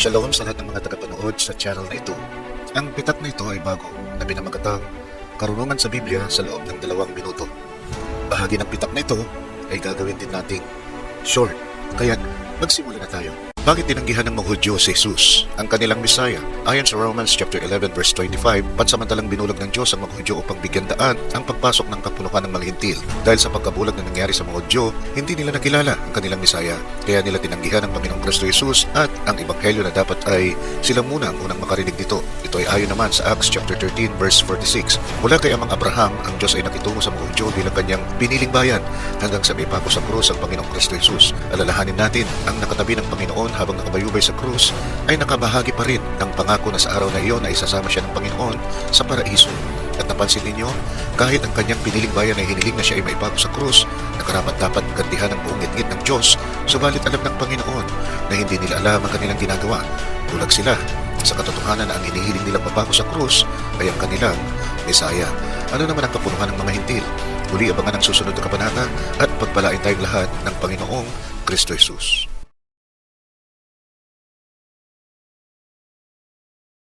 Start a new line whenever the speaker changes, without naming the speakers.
Shalom sa lahat ng mga tagapanood sa channel na ito. Ang pitak na ito ay bago na binamagatang karunungan sa Biblia sa loob ng dalawang minuto. Bahagi ng pitak na ito ay gagawin din nating short. Kaya magsimula na tayo. Bakit tinanggihan ng mga Hudyo si Jesus, ang kanilang Messiah? Ayon sa Romans chapter 11 verse 25, pansamantalang binulag ng Diyos ang mga Hudyo upang bigyan daan ang pagpasok ng kapulukan ng mga hintil. Dahil sa pagkabulag na nangyari sa mga Hudyo, hindi nila nakilala ang kanilang Messiah. Kaya nila tinanggihan ang Panginoong Kristo Jesus at ang Ebanghelyo na dapat ay sila muna ang unang makarinig dito. Ito ay ayon naman sa Acts chapter 13 verse 46. Mula kay amang Abraham, ang Diyos ay nakitungo sa mga Hudyo bilang kanyang piniling bayan hanggang sa may sa krus ang Panginoong Kristo Jesus. Alalahanin natin ang nakatabi ng Panginoon habang nakabayubay sa krus ay nakabahagi pa rin ng pangako na sa araw na iyon ay sasama siya ng Panginoon sa paraiso. At napansin ninyo, kahit ang kanyang piniling bayan ay hiniling na siya ay maibago sa krus, nakarapat dapat gantihan ang buong ngit ng Diyos, subalit alam ng Panginoon na hindi nila alam ang kanilang ginagawa. Bulag sila sa katotohanan na ang hinihiling nilang pabago sa krus ay ang kanilang Mesaya. Ano naman ang kapunuhan ng mga hintil? Muli abangan ang susunod na kabanata at pagpalain tayong lahat ng Panginoong Kristo Jesus.